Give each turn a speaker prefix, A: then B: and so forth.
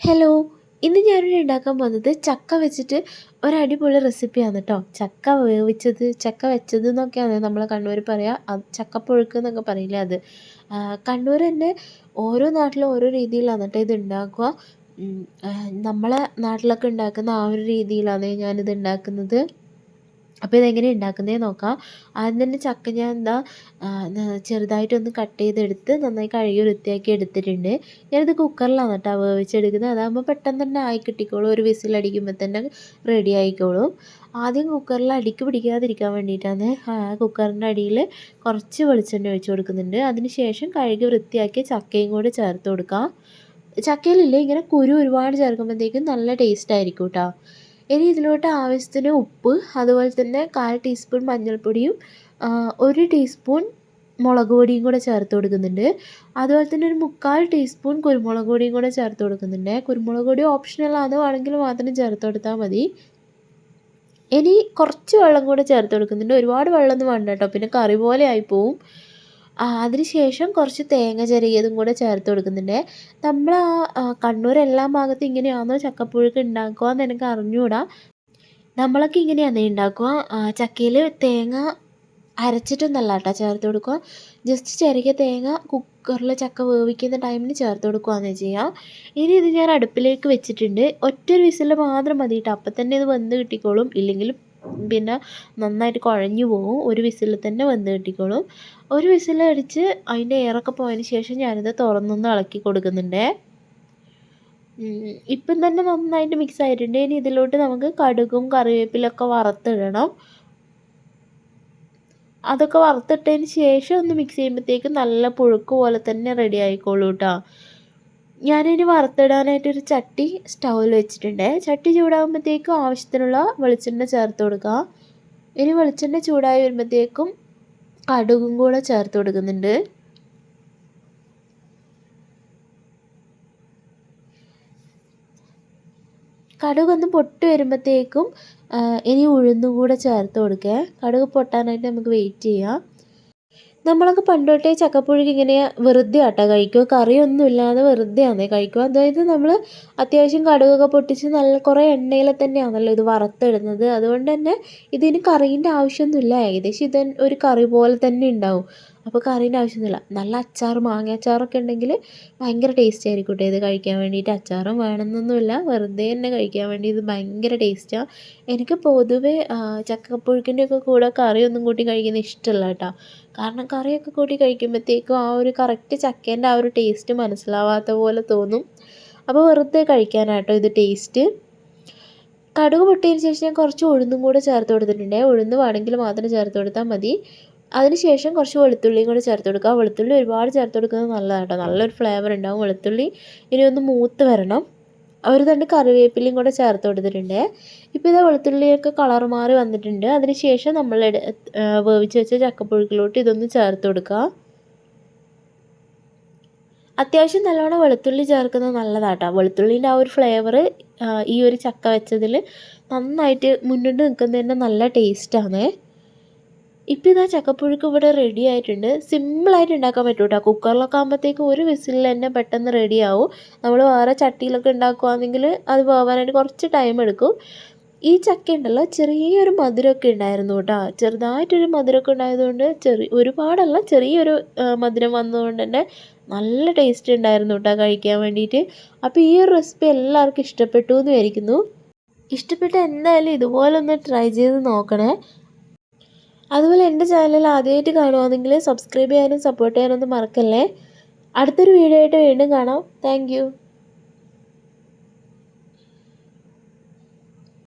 A: Hello ഇന്ന് ഞാനിവിടെ ഉണ്ടാക്കാൻ പോകുന്നത് ചക്ക വെച്ചിട്ട് ഒരടിപൊളി റെസിപ്പിയാണ് കേട്ടോ ചക്ക വേവിച്ചത് ചക്ക വെച്ചത് എന്നൊക്കെയാണ് നമ്മൾ കണ്ണൂർ പറയുക ചക്കപ്പുഴുക്ക് എന്നൊക്കെ പറയില്ലേ അത്. കണ്ണൂർ തന്നെ ഓരോ നാട്ടിലും ഓരോ രീതിയിലാണ് കേട്ടോ ഇത് ഉണ്ടാക്കുക. നമ്മളെ നാട്ടിലൊക്കെ ഉണ്ടാക്കുന്ന ആ ഒരു രീതിയിലാണ് ഞാനിത് ഉണ്ടാക്കുന്നത്. അപ്പോൾ ഇതെങ്ങനെ ഉണ്ടാക്കുന്നതെന്ന് നോക്കാം. ആദ്യം തന്നെ ചക്ക ഞാൻ എന്താ ചെറുതായിട്ടൊന്ന് കട്ട് ചെയ്തെടുത്ത് നന്നായി കഴുകി വൃത്തിയാക്കി എടുത്തിട്ടുണ്ട്. ഞാനിത് കുക്കറിലാണ് കേട്ടോ വേവിച്ചെടുക്കുന്നത്. അതാകുമ്പോൾ പെട്ടെന്ന് തന്നെ ആയി കിട്ടിക്കോളും. ഒരു വിസിലടിക്കുമ്പോൾ തന്നെ റെഡി ആയിക്കോളും. ആദ്യം കുക്കറിൽ അടിക്ക് പിടിക്കാതിരിക്കാൻ വേണ്ടിയിട്ടാണ് കുക്കറിന്റെ അടിയിൽ കുറച്ച് വെളിച്ചെണ്ണ ഒഴിച്ച് കൊടുക്കുന്നുണ്ട്. അതിനുശേഷം കഴുകി വൃത്തിയാക്കി ചക്കയും കൂടി ചേർത്ത് കൊടുക്കാം. ചക്കയിലില്ലേ ഇങ്ങനെ കുരു ഒരുപാട് ചേർക്കുമ്പോഴത്തേക്കും നല്ല ടേസ്റ്റ് ആയിരിക്കും കേട്ടോ ഇനി ഇതിലോട്ട് ആവശ്യത്തിന് ഉപ്പ് അതുപോലെ തന്നെ കാൽ ടീസ്പൂൺ മഞ്ഞൾപ്പൊടിയും ഒരു ടീസ്പൂൺ മുളക് പൊടിയും കൂടെ ചേർത്ത് കൊടുക്കുന്നുണ്ട്. അതുപോലെ തന്നെ ഒരു മുക്കാൽ ടീസ്പൂൺ കുരുമുളക് പൊടിയും കൂടെ ചേർത്ത് കൊടുക്കുന്നുണ്ട്. കുരുമുളക് പൊടി ഓപ്ഷണലാണ് വേണമെങ്കിൽ മാത്രം ചേർത്ത് കൊടുത്താൽ മതി. ഇനി കുറച്ച് വെള്ളം കൂടെ ചേർത്ത് കൊടുക്കുന്നുണ്ട്. ഒരുപാട് വെള്ളമൊന്നും വേണ്ട കേട്ടോ. പിന്നെ കറി പോലെ ആയിപ്പോവും അതിന് ശേഷം കുറച്ച് തേങ്ങ ചിരകിയതും കൂടെ ചേർത്ത് കൊടുക്കുന്നുണ്ട്. നമ്മൾ ആ കണ്ണൂർ എല്ലാ ഭാഗത്തും ഇങ്ങനെയാണോ ചക്കപ്പുഴുക്ക് ഉണ്ടാക്കുക എന്ന് എനിക്ക് അറിഞ്ഞുകൂടാ നമ്മളൊക്കെ ഇങ്ങനെയാണ് ഉണ്ടാക്കുക ചക്കയിൽ തേങ്ങ അരച്ചിട്ടൊന്നല്ല കേട്ടോ ചേർത്ത് കൊടുക്കുക ജസ്റ്റ് ചെറിയ തേങ്ങ കുക്കറിൽ ചക്ക വേവിക്കുന്ന ടൈമിന് ചേർത്ത് കൊടുക്കുകയെന്ന് ചെയ്യാം. ഇനി ഇത് ഞാൻ അടുപ്പിലേക്ക് വെച്ചിട്ടുണ്ട്. ഒറ്റൊരു വിസിൽ മാത്രം മതി കേട്ടോ അപ്പം തന്നെ ഇത് വെന്ത് കിട്ടിക്കോളും. ഇല്ലെങ്കിൽ പിന്നെ നന്നായിട്ട് കുഴഞ്ഞു പോകും ഒരു വിസിൽ തന്നെ വെന്ത് കിട്ടിക്കോളും. ഒരു വിസിൽ അടിച്ച് അതിന്റെ എയറൊക്കെ പോയതിന് ശേഷം ഞാനിത് തുറന്നൊന്ന് ഇളക്കി കൊടുക്കുന്നുണ്ട്. ഇപ്പം തന്നെ നന്നായിട്ട് മിക്സ് ആയിട്ടുണ്ട്. ഇനി ഇതിലോട്ട് നമുക്ക് കടുകും കറിവേപ്പിലൊക്കെ വറുത്തിടണം. അതൊക്കെ വറുത്തിട്ടതിന് ശേഷം ഒന്ന് മിക്സ് ചെയ്യുമ്പോഴത്തേക്കും നല്ല പുഴുക്ക് പോലെ തന്നെ റെഡി ആയിക്കോളൂ കേട്ടോ ഞാനിനി വറുത്തിടാനായിട്ട് ഒരു ചട്ടി സ്റ്റൗവിൽ വെച്ചിട്ടുണ്ട്. ചട്ടി ചൂടാകുമ്പോഴത്തേക്കും ആവശ്യത്തിനുള്ള വെളിച്ചെണ്ണ ചേർത്ത് കൊടുക്കുക. ഇനി വെളിച്ചെണ്ണ ചൂടായി വരുമ്പോഴത്തേക്കും കടുകും കൂടെ ചേർത്ത് കൊടുക്കുന്നുണ്ട്. കടുകൊന്ന് പൊട്ടി വരുമ്പോഴത്തേക്കും ഇനി ഉഴുന്നും കൂടെ ചേർത്ത് കൊടുക്കുക. കടുക് പൊട്ടാനായിട്ട് നമുക്ക് വെയിറ്റ് ചെയ്യാം. നമ്മളൊക്കെ പണ്ടോട്ടേ ചക്കപ്പുഴുക്ക് ഇങ്ങനെ വെറുതെ ആട്ടോ കഴിക്കുക. കറിയൊന്നും ഇല്ലാതെ വെറുതെ ആണേ കഴിക്കുക. അതായത് നമ്മൾ അത്യാവശ്യം കടുകൊക്കെ പൊട്ടിച്ച് നല്ല കുറേ എണ്ണയിൽ തന്നെയാണല്ലോ ഇത് വറുത്തിടുന്നത്. അതുകൊണ്ട് തന്നെ ഇതിന് കറീന്റെ ആവശ്യമൊന്നുമില്ല. ഏകദേശം ഇത് ഒരു കറി പോലെ തന്നെ ഉണ്ടാവും. അപ്പോൾ കറീന്റെ ആവശ്യമൊന്നുമില്ല. നല്ല അച്ചാർ മാങ്ങ അച്ചാറൊക്കെ ഉണ്ടെങ്കിൽ ഭയങ്കര ടേസ്റ്റ് ആയിരിക്കും കേട്ടോ ഇത് കഴിക്കാൻ വേണ്ടിയിട്ട്. അച്ചാറും വേണമെന്നൊന്നുമില്ല. വെറുതെ തന്നെ കഴിക്കാൻ വേണ്ടി ഇത് ഭയങ്കര ടേസ്റ്റാണ് എനിക്ക് പൊതുവേ ചക്കപ്പുഴുക്കിന്റെ ഒക്കെ കൂടെ കറിയൊന്നും കൂട്ടി കഴിക്കുന്നത് ഇഷ്ടമല്ല കേട്ടോ. കാരണം കറിയൊക്കെ കൂട്ടി കഴിക്കുമ്പോഴത്തേക്കും ആ ഒരു കറക്റ്റ് ചക്കേന്റെ ആ ഒരു ടേസ്റ്റ് മനസ്സിലാവാത്ത പോലെ തോന്നും. അപ്പോൾ വെറുതെ കഴിക്കാനാട്ടോ ഇത് ടേസ്റ്റ് കടുക് പൊട്ടിയതിന് ശേഷം ഞാൻ കുറച്ച് ഉഴുന്നും കൂടെ ചേർത്ത് കൊടുത്തിട്ടുണ്ട്. ഉഴുന്ന് വേണമെങ്കിൽ മാത്രം ചേർത്ത് കൊടുത്താൽ മതി. അതിനുശേഷം കുറച്ച് വെളുത്തുള്ളിയും കൂടി ചേർത്ത് കൊടുക്കുക. വെളുത്തുള്ളി ഒരുപാട് ചേർത്ത് കൊടുക്കുന്നത് നല്ലതാണ് കേട്ടോ. നല്ലൊരു ഫ്ലേവർ ഉണ്ടാവും വെളുത്തുള്ളി. ഇനി ഒന്ന് മൂത്ത് വരണം. ഒരു തണ്ട് കറിവേപ്പിലയും കൂടെ ചേർത്ത് കൊടുത്തിട്ടുണ്ട്. ഇപ്പോൾ ഇതാ വെളുത്തുള്ളിയൊക്കെ കളർ മാറി വന്നിട്ടുണ്ട്. അതിനുശേഷം നമ്മൾ വേവിച്ച് വെച്ച ചക്കപ്പുഴുക്കിലോട്ട് ഇതൊന്ന് ചേർത്ത് കൊടുക്കുക. അത്യാവശ്യം നല്ലോണം വെളുത്തുള്ളി ചേർക്കുന്നത് നല്ലതാട്ടോ വെളുത്തുള്ളീന്റെ ആ ഒരു ഫ്ലേവർ ഈ ഒരു ചക്ക വെച്ചതിൽ നന്നായിട്ട് മുന്നോട്ട് നിൽക്കുന്നതിന്റെ നല്ല ടേസ്റ്റാണ് ഇപ്പം ഇതാ ചക്കപ്പുഴുക്ക് ഇവിടെ റെഡി ആയിട്ടുണ്ട്. സിമ്പിളായിട്ട് ഉണ്ടാക്കാൻ പറ്റും കേട്ടോ കുക്കറിലൊക്കെ ആകുമ്പോഴത്തേക്ക് ഒരു വിസിലിൽ തന്നെ പെട്ടെന്ന് റെഡി ആവും. നമ്മൾ വേറെ ചട്ടിയിലൊക്കെ ഉണ്ടാക്കുകയാണെങ്കിൽ അത് പോകാനായിട്ട് കുറച്ച് ടൈം എടുക്കും. ഈ ചക്ക ഉണ്ടല്ലോ ചെറിയൊരു മധുരമൊക്കെ ഉണ്ടായിരുന്നു കേട്ടോ. ചെറുതായിട്ടൊരു മധുരമൊക്കെ ഉണ്ടായതുകൊണ്ട് ചെറിയ ഒരുപാടല്ല ചെറിയൊരു മധുരം വന്നതുകൊണ്ട് തന്നെ നല്ല ടേസ്റ്റ് ഉണ്ടായിരുന്നു കേട്ടോ കഴിക്കാൻ വേണ്ടിയിട്ട്. അപ്പോൾ ഈ ഒരു റെസിപ്പി എല്ലാവർക്കും ഇഷ്ടപ്പെട്ടു എന്ന് വിചാരിക്കുന്നു. ഇഷ്ടപ്പെട്ട എന്തായാലും ഇതുപോലെ ഒന്ന് ട്രൈ ചെയ്ത് നോക്കണേ. അതുപോലെ എന്റെ ചാനൽ ആദ്യമായിട്ട് കാണുവാണെങ്കിൽ സബ്സ്ക്രൈബ് ചെയ്യാനും സപ്പോർട്ട് ചെയ്യാനൊന്നും മറക്കല്ലേ. അടുത്തൊരു വീഡിയോ ആയിട്ട് വീണ്ടും കാണാം. താങ്ക്